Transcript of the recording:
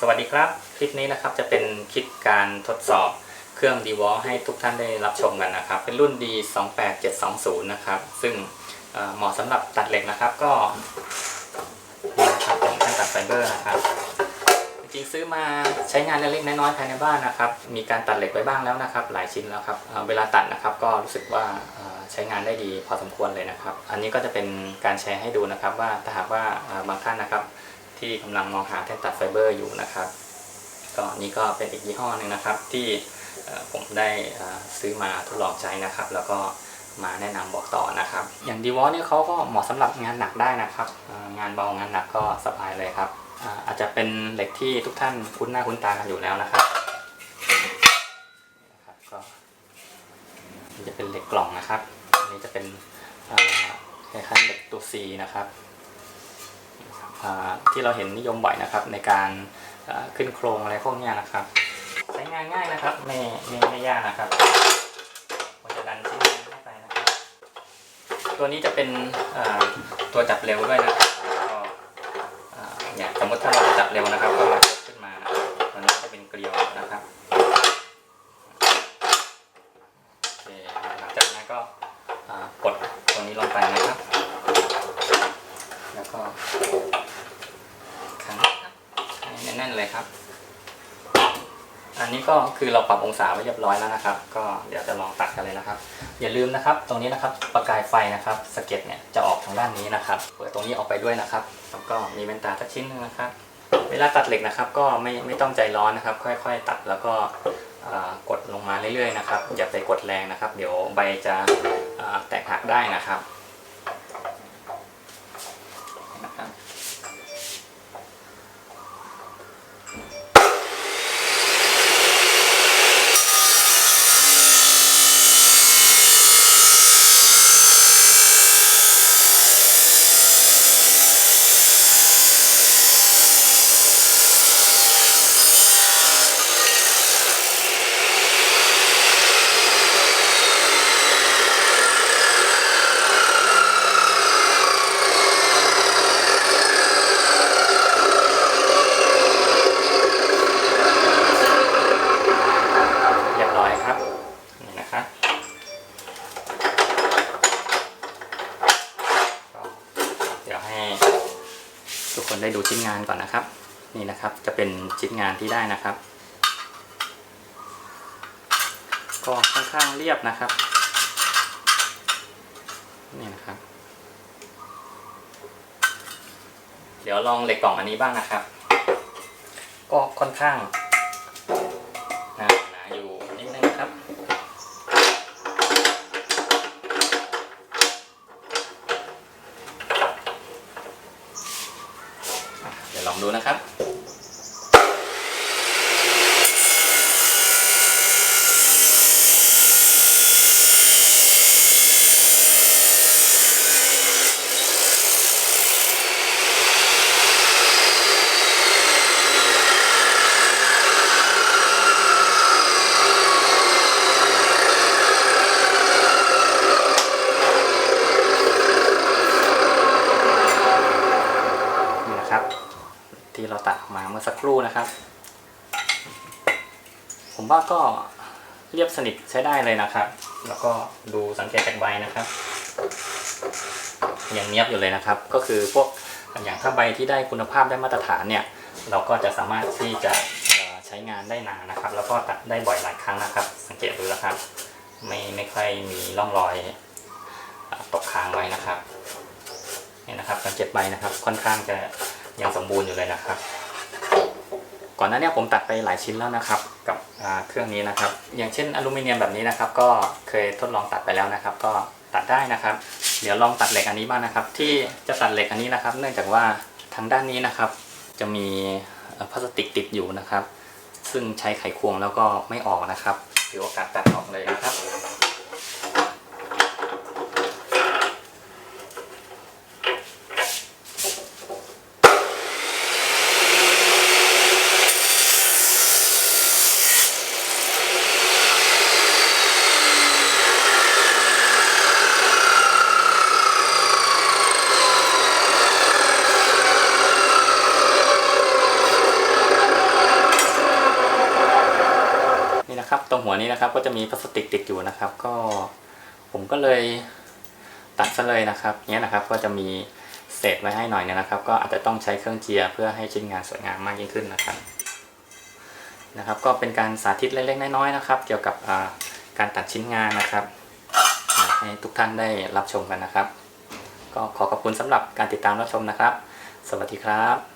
สวัสดีครับ คลิปนี้นะครับจะเป็นคลิปการทดสอบเครื่อง d w a l ให้ทุกท่านได้รับชมกันนะครับ เป็นรุ่น D 2 8 7 2 0 นะครับ ซึ่งเหมาะสำหรับตัดเหล็กนะครับก็นี่นะครับเป็นแท่นตัดไฟเบอร์นะครับ จริงซื้อมาใช้งานเล็กๆน้อยๆภายในบ้านนะครับ มีการตัดเหล็กไว้บ้างแล้วนะครับ หลายชิ้นแล้วครับเวลาตัดนะครับก็รู้สึกว่าใช้งานได้ดีพอสมควรเลยนะครับ อันนี้ก็จะเป็นการแชร์ให้ดูนะครับว่าถ้าหากว่าบางท่านนะครับ ที่กำลังมองหาแท่นตัดไฟเบอร์อยู่นะครับก็นี่ก็เป็นอีกยี่ห้อหนึ่งนะครับ ที่ผมได้ซื้อมาทดลองใช้นะครับ แล้วก็มาแนะนำบอกต่อนะครับ อย่างดีวอลนี่ยเขาก็เหมาะสำหรับงานหนักได้นะครับ งานเบางานหนักก็สบายเลยครับอาจจะเป็นเหล็กที่ทุกท่านคุ้นหน้าคุ้นตากันอยู่แล้วนะครับก็จะเป็นเหล็กกล่องนะครับ อันนี้จะเป็นคล้ายๆเหล็กตัว C นะครับ ที่เราเห็นนิยมบ่อยนะครับ ในการขึ้นโครงอะไรพวกนี้นะครับ ใช้งานง่ายนะครับไม่ไม่ไม่ยากนะครับผมจะดันชิ้นงานเข้าไปนะครับ ตัวนี้จะเป็นตัวจับเร็วด้วยนะครับก็อ่าเนี่ยสมมติถ้าเราจะจับเร็วนะครับ ก็ยกขึ้นมาตัวนี้จะเป็นเกลียวนะครับโอเคหลังจากนั้นก็กดตรงนี้ลงไปนะครับ แล้วก็ ครั้งให้แน่นๆ เลยครับ อันนี้ก็คือเราปรับองศาไว้เรียบร้อยแล้วนะครับ ก็เดี๋ยวจะลองตัดกันเลยนะครับ อย่าลืมนะครับ ตรงนี้นะครับประกายไฟนะครับสเก็ตเนี่ยจะออกทางด้านนี้นะครับเปิดตรงนี้ออกไปด้วยนะครับแล้วก็มีแว่นตาสักชิ้นหนึงนะครับ เวลาตัดเหล็กนะครับ ก็ไม่ไม่ต้องใจร้อนนะครับ ค่อย ๆ ตัดแล้วก็กดลงมาเรื่อยๆนะครับอย่าไปกดแรงนะครับ เดี๋ยวใบจะแตกหักได้นะครับ เรียบร้อยครับนี่นะครับก็เดี๋ยวให้ทุก คนได้ดูชิ้นงานก่อนนะครับ นี่นะครับจะเป็นชิ้นงานที่ได้นะครับ ก็ค่อนข้างเรียบนะครับ นี่นะครับ เดี๋ยวลองเหล็กกล่องอันนี้บ้างนะครับ ก็ค่อนข้าง องดูนะครับ ที่เราตัดออกมาเมื่อสักครู่นะครับ ผมว่าก็เรียบสนิทใช้ได้เลยนะครับ แล้วก็ดูสังเกตจากใบนะครับยังเนียบอยู่เลยนะครับ ก็คือพวกอย่างถ้าใบที่ได้คุณภาพได้มาตรฐานเนี่ย เราก็จะสามารถที่จะใช้งานได้นานนะครับ แล้วก็ตัดได้บ่อยหลายครั้งนะครับ สังเกตดูนะครับ ไม่ไม่ค่อยมีร่องรอยตกค้างไว้นะครับเนี่ยนะครับสังเกตใบนะครับค่อนข้างจะ ยังสมบูรณ์อยู่เลยนะครับ ก่อนหน้านี้ผมตัดไปหลายชิ้นแล้วนะครับ กับเครื่องนี้นะครับ อย่างเช่นอลูมิเนียมแบบนี้นะครับ ก็เคยทดลองตัดไปแล้วนะครับ ก็ตัดได้นะครับ เดี๋ยวลองตัดเหล็กอันนี้บ้างนะครับ ที่จะตัดเหล็กอันนี้นะครับ เนื่องจากว่าทางด้านนี้นะครับ จะมีพลาสติกติดอยู่นะครับ ซึ่งใช้ไขควงแล้วก็ไม่ออกนะครับถือโอกาสตัดออกเลยนะครับ น ต รงหัวนี้นะครับ ก็จะมีพลาสติกติดอยู่นะครับ ก็ผมก็เลยตัดซะเลยนะครับเนี้ยนะครับก็จะมีเศษไว้ให้หน่อยเนยนะครับ ก็อาจจะต้องใช้เครื่องเจียเพื่อให้ชิ้นงานสวยงามมากยิ่งขึ้นนะครับนะครับ ก็เป็นการสาธิตเล็กๆน้อยๆนะครับ เกี่ยวกับการตัดชิ้นงานนะครับ ให้ทุกท่านได้รับชมกันนะครับ ก็ขอขอบคุณสำหรับการติดตามรับชมนะครับ สวัสดีครับ